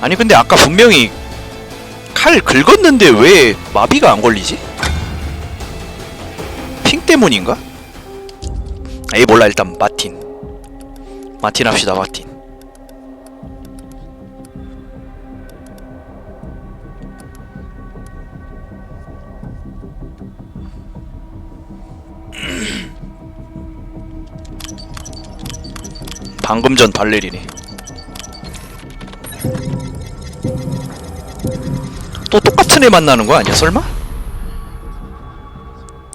아니 근데 아까 분명히 칼 긁었는데 왜 마비가 안 걸리지? 핑 때문인가? 에이 몰라 일단 마틴 마틴 합시다 마틴 방금 전 발레리네 또 똑같은 애 만나는 거 아니야 설마?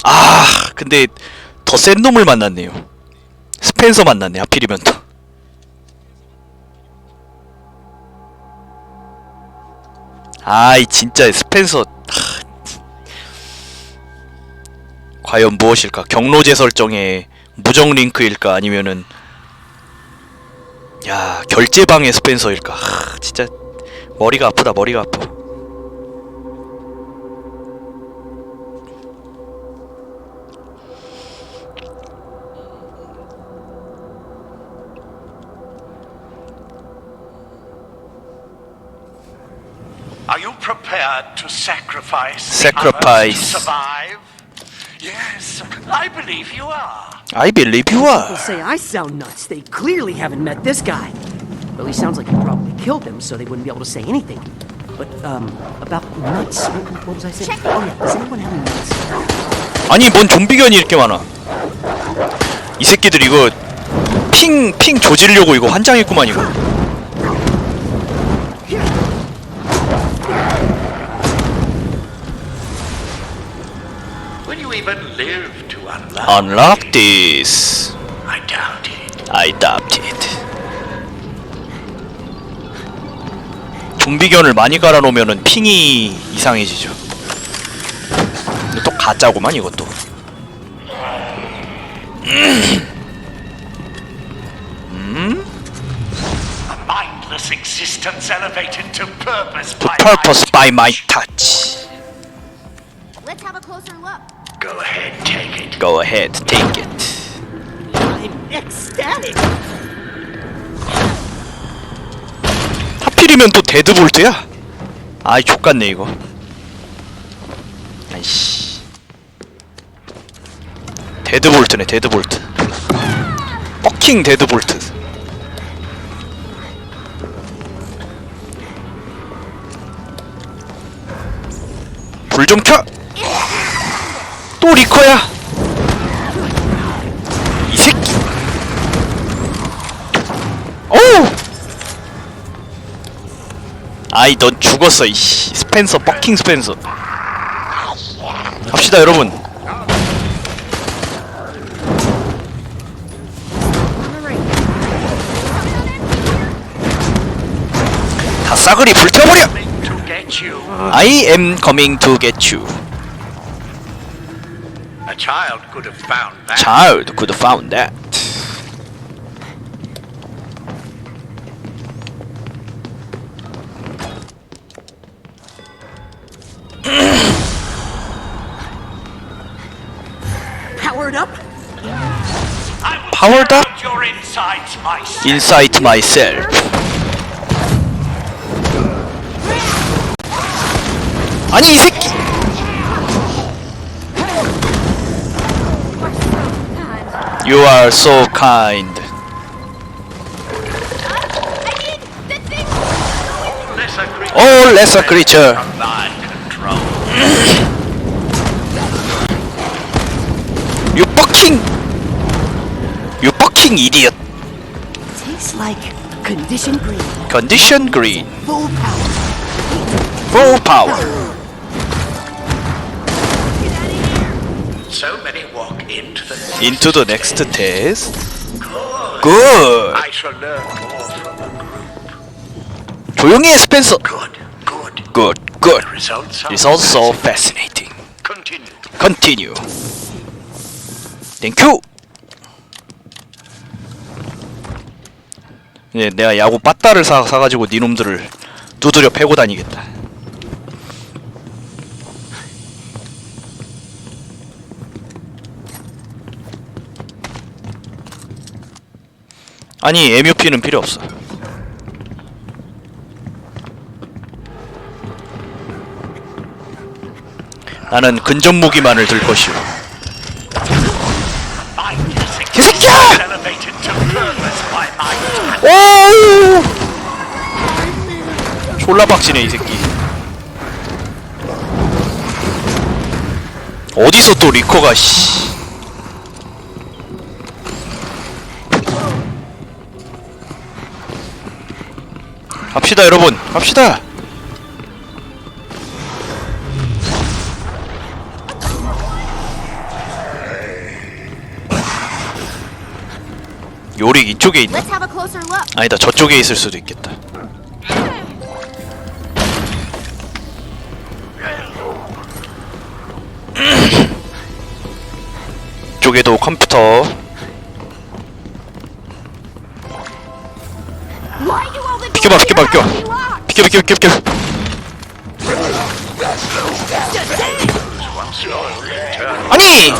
아 근데 더 센 놈을 만났네요. 스펜서 만났네 하필이면 또. 아이 진짜 스펜서 하, 과연 무엇일까? 경로제 설정에 무정 링크일까? 아니면은 야 결제방의 스펜서일까? 하, 진짜 머리가 아프다 머리가 아파 prepared to sacrifice Sacrifice. to survive? Yes, I believe you are. I believe you People are say I sound nuts. They clearly haven't met this guy. Well, he sounds like he probably killed them, so they wouldn't be able to say anything. But, um, about nuts. What, what was I saying? Oh, yeah. Does anyone have any nuts? 아니 뭔 좀비견이 이렇게 많아 이 새끼들 이거 핑 핑 조지려고 이거 환장했구만 이거 even live to unlock? Unlock this I doubt it. I doubt it 좀비견을 많이 깔아놓으면은 핑이 이상해지죠 근데 또 가짜구만 이것도 A mindless existence elevated to purpose To by purpose by my touch Let's have a closer look. Go ahead, take it. Go ahead take it I'm ecstatic. 하필이면 또 데드볼트야? 아이 족같네 이거 아이씨 데드볼트네 데드볼트 퍼킹 데드볼트 불 좀 켜! 또 리커야! 이 새끼 오우! 아이 넌 죽었어 이씨 스펜서 퍼킹 스펜서 갑시다 여러분 다 싸그리 불태워버려. I am coming to get you A child could have found that. child could found that Powered up? I will Powered tear up? out Your insides myself. inside myself 아니 이 새끼 You are so kind I mean, the thing. Lesser creatures Oh lesser creature from thy control. You fucking You fucking idiot Tastes like condition green. Condition green Full power. Full power So many walk into the Into the next test Good. Good I shall learn more from a group. 조용히 해 스펜서 Good, good. Good good Results are It's also fascinating Continue. Continue 땡큐 예, 내가 야구 빠따를 사, 사가지고 니놈들을 두드려 패고 다니겠다 아니 MUP는 필요 없어 나는 근접 무기만을 들 것이오 개새끼야! 오우! 졸라 박치네 이 새끼 어디서 또 리커가 씨 갑시다 여러분. 갑시다. 요리 이쪽에 look. 아니다 저쪽에 있을 수도 있겠다. 쪽에도 컴퓨터 비켜봐 비켜? 비켜 비켜 비켜 비켜 아니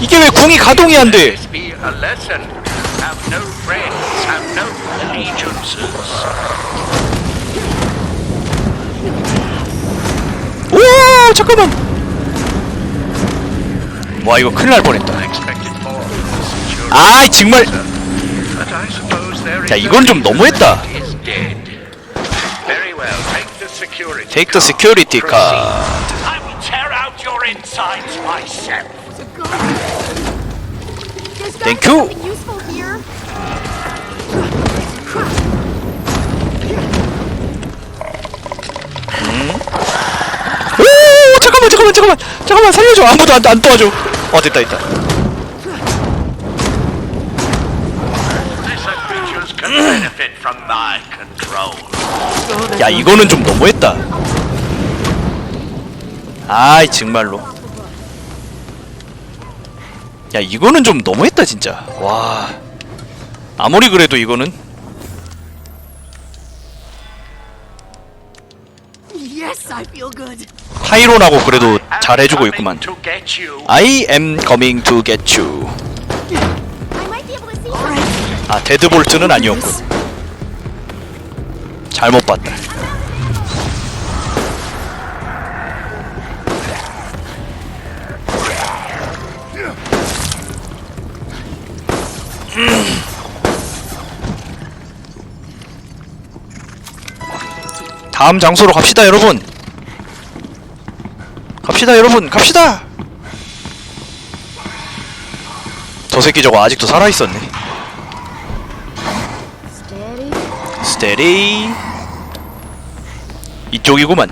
이게 왜 궁이 가동이 안 돼? 오 잠깐만 와 이거 큰일 날 뻔했다 Unexpected fall. Sure, 아 정말 is 이건 좀 너무했다 Take the security card I will tear out your insides myself. There's gotta Thank be you. something useful here. 오 잠깐만 잠깐만 잠깐만 잠깐만 살려줘 아무도 안, 안 도와줘 어 됐다 됐다 Lesser creatures can benefit from my control. 야 이거는 좀 너무했다 아이 정말로 야 이거는 좀 너무했다 진짜 와 아무리 그래도 이거는. 타이론하고 그래도 잘해주고 있구만. I am coming to get you. 아 데드볼트는 아니었고 잘못 봤다. 다음 장소로 갑시다 여러분. 갑시다 여러분. 갑시다! 저 새끼 저거 아직도 살아있었네. Steady. 스테리 이쪽이구만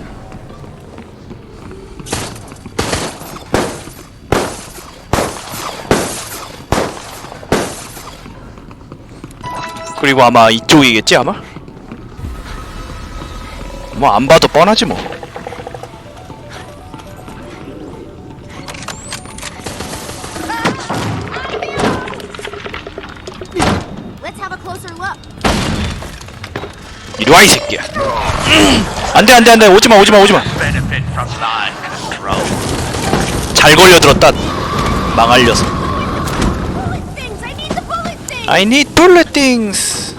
그리고 아마 이쪽이겠지 아마? 뭐 안 봐도 뻔하지 뭐 Let's have a closer look. 이리 와 이 새끼야 안돼 안돼 안돼 오지마 오지마 오지마. 잘 걸려들었다 망할 녀석 Bullet things! I need bullet things!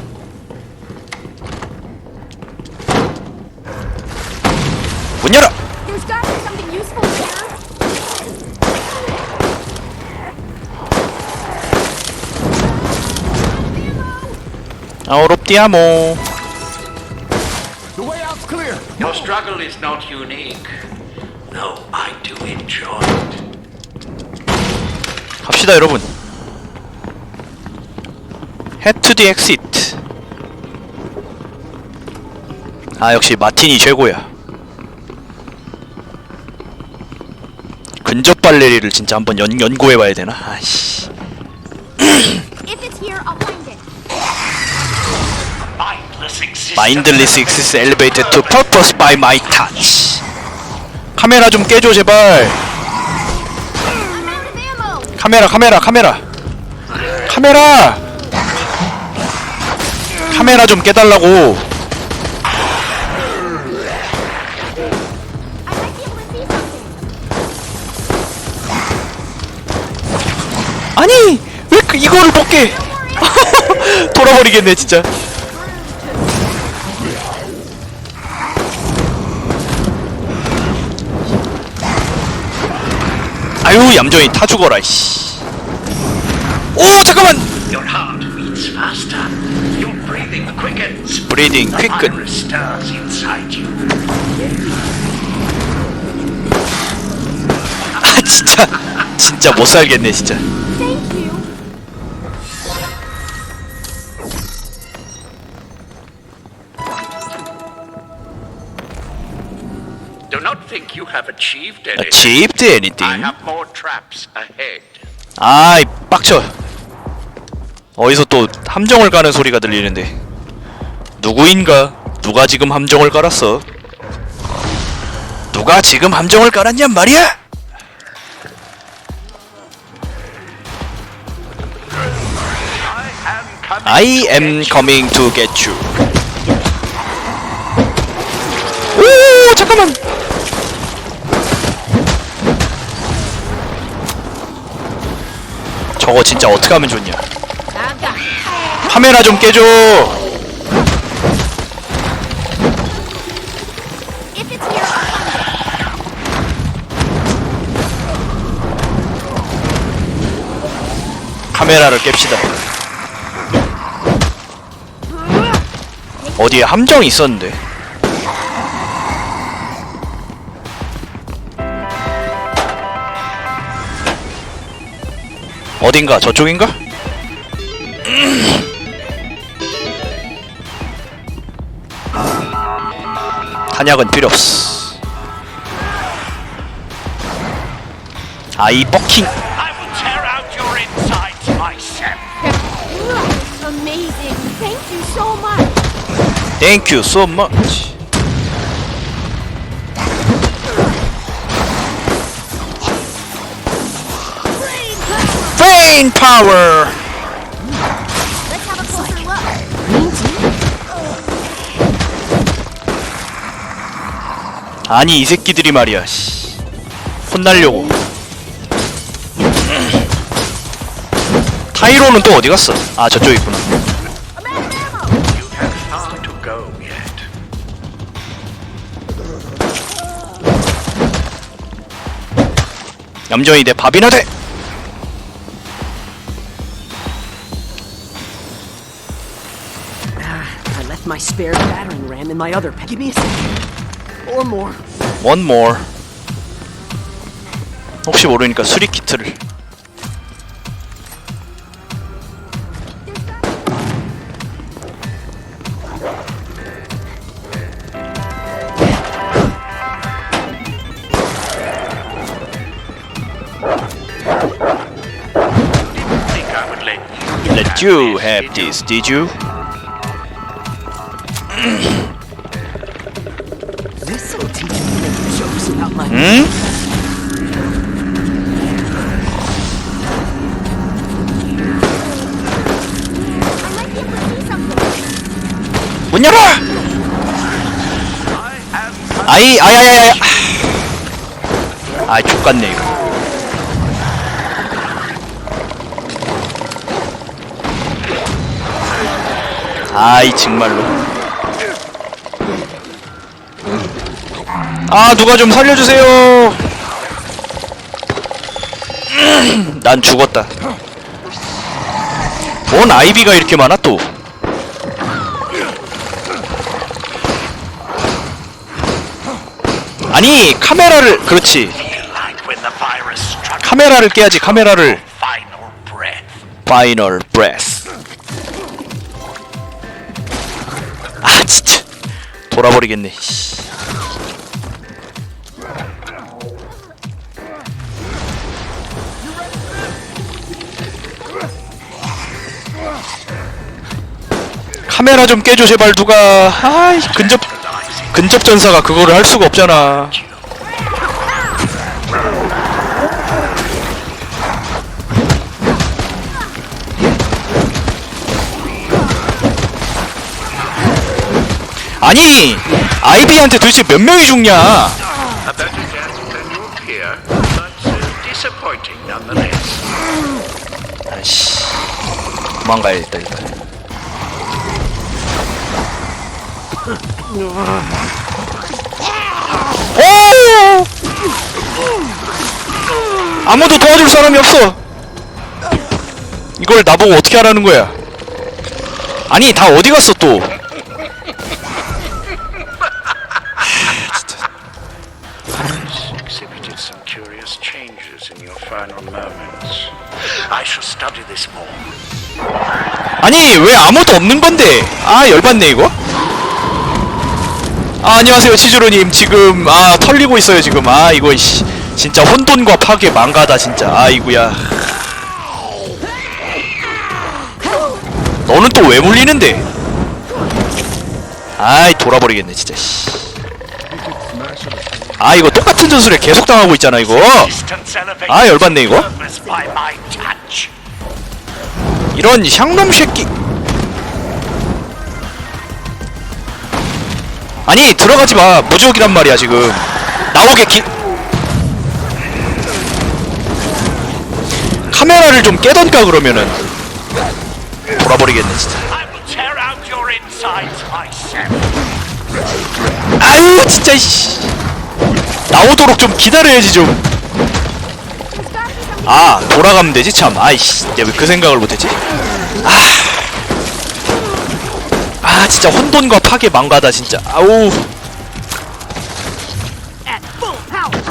문 열어 There's gotta be something useful here. 아웃 오브 디아모 Your struggle is not unique. No, I do enjoy it. 갑시다 여러분 Head to the exit 아 역시 마틴이 최고야 근접 발레리를 진짜 한번 연, 연구해봐야 되나? 아씨 Mindless access elevated to purpose by my touch 카메라 좀 깨줘 제발! 카메라 카메라 카메라 카메라 카메라 좀 깨달라고. 아니 왜 그 이거를 못 깨? 돌아버리겠네 진짜. 아유 얌전히 타 죽어라 씨. 오 잠깐만. 브리딩 you. 아 진짜 진짜 못 살겠네 진짜 achieved anything. achieved I anything have more traps ahead. 아이 빡쳐 어디서 또 함정을 까는 소리가 들리는데 누구인가 누가 지금 함정을 깔았어 누가 지금 함정을 깔았냔 말이야 I am coming to get you. 저거 진짜 어떻게 하면 좋냐. 카메라 좀 깨줘. 카메라를 깹시다 어디에 함정이 있었는데 어딘가 저쪽인가? 탄약은 필요 없어 아이 버킹 amazing. Thank you so much. Thank you so much. Brain power. 아니 이 새끼들이 말이야. 씨. 혼날려고. 타이로는 또 어디 갔어? 아 저쪽 있구나. 얌전히 내 밥이나 돼. spare battering ram in my other pack. Give me a second. Or more. One more. 혹시 모르니까 수리 키트를. Think I would let you Let you have this, did you? 응? 문 열어! 아이 아야야야 아이 족같네 이거 아이 정말로 아 누가 좀 살려주세요. 난 죽었다. 뭔 아이비가 이렇게 많아 또? 아니 카메라를 그렇지. 카메라를 깨야지 카메라를. 파이널 브레스 아 진짜. 돌아버리겠네 카메라 좀 깨줘 제발 누가. 아이. 근접 근접 전사가 그거를 할 수가 없잖아. 아니 아이비한테 도대체 몇 명이 죽냐? nonetheless. 아이씨 도망가야 겠다 일단 오! 아무도 도와줄 사람이 없어 이걸 나보고 어떻게 하라는 거야 아니 다 어디 갔어 또. 아니 왜 아무도 없는 건데 아 열받네 이거 아 안녕하세요 치즈로님. 지금 아 털리고 있어요 지금. 아 이거 씨. 진짜 혼돈과 파괴 망가다 진짜. 아이구야. 너는 또 왜 물리는데? 아이 돌아버리겠네 진짜 씨. 아 이거 똑같은 전술에 계속 당하고 있잖아 이거. 아 열받네 이거. 이런 향놈 새끼 아니 들어가지 마. 무적이란 말이야 지금. 나오게 기 카메라를 좀 깨던가 그러면은. 돌아버리겠네 진짜. 아유 진짜 씨. 나오도록 좀 기다려야지 좀 아 돌아가면 되지 참. 아이씨 내가 왜 그 생각을 못했지? 아. 아 진짜 혼돈과 파괴 망가다 진짜 아우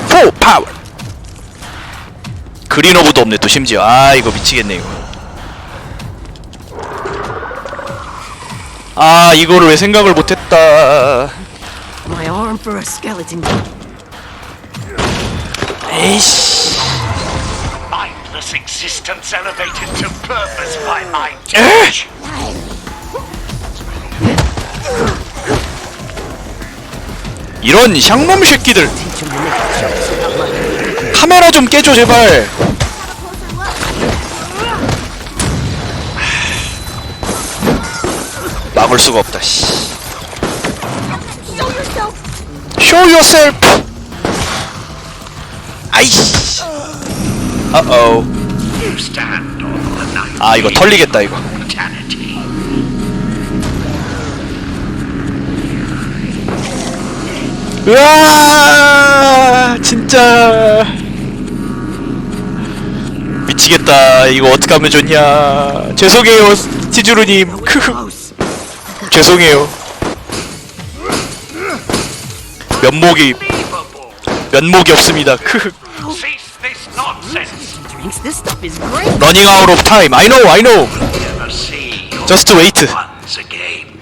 포 파워 그린 오브도 없네 또 심지어 아 이거 미치겠네 이거 아 이거를 왜 생각을 못했다. 에이씨 Mindless existence elevated to purpose by my touch. 이런 향놈 새끼들 카메라 좀 깨줘 제발 막을 수가 없다 씨 Show yourself. Show yourself 아이씨 어어. 아 이거 털리겠다 이거 으아 진짜 미치겠다 이거 어떻게 하면 좋냐 죄송해요 Close. 죄송해요 면목이. 면목이 없습니다 know I know Never see your just wait ones again.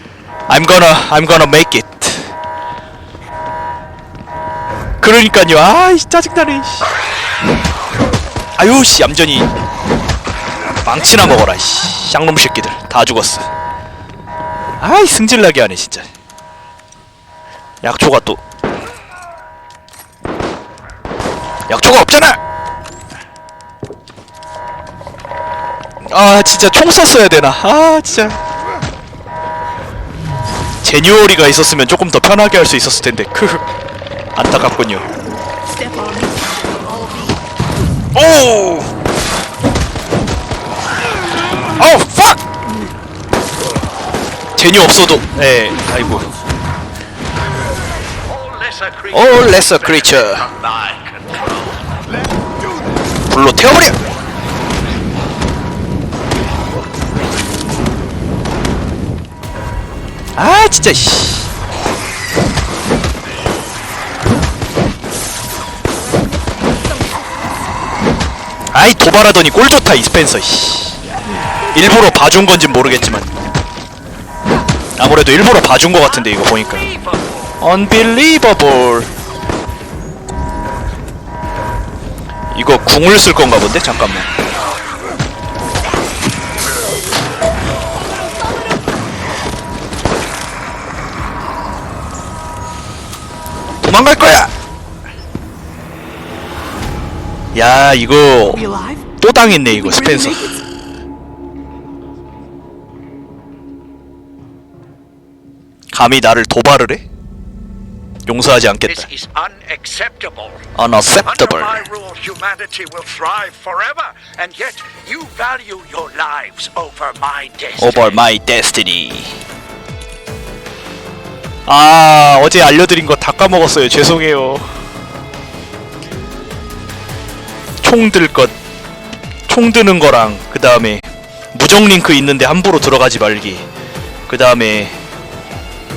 I'm gonna I'm gonna make it 그러니까요. 아이 짜증나네 씨. 아유 씨 얌전히. 망치나 먹어라 씨. 쌍놈 새끼들. 다 죽었어. 아이 승질나게 하네 진짜. 약초가 또. 약초가 없잖아! 아 진짜 총 썼어야 되나? 아 진짜. 제뉴얼이가 있었으면 조금 더 편하게 할 수 있었을 텐데. 크흐 안타깝군요. 오! 어, fuck! 제뉴 없어도, 예, 아이고. All lesser creature. 불로 태워버려! 아, 진짜, 씨. 아이, 도발하더니 꼴 좋다, 이 스펜서, 씨. 일부러 봐준 건진 모르겠지만. 아무래도 일부러 봐준 것 같은데, 이거 보니까. Unbelievable. 이거 궁을 쓸 건가 본데? 잠깐만. 도망갈 거야. 야, 이거? 또 당했네 이거 스펜서. 감히 나를 도발을 해? 용서하지 않겠다. unacceptable. Over my destiny. 아 어제 알려드린 거 다 까먹었어요. 죄송해요. 총 들 것, 총 드는 거랑 그 다음에 무정 링크 있는데 함부로 들어가지 말기. 그 다음에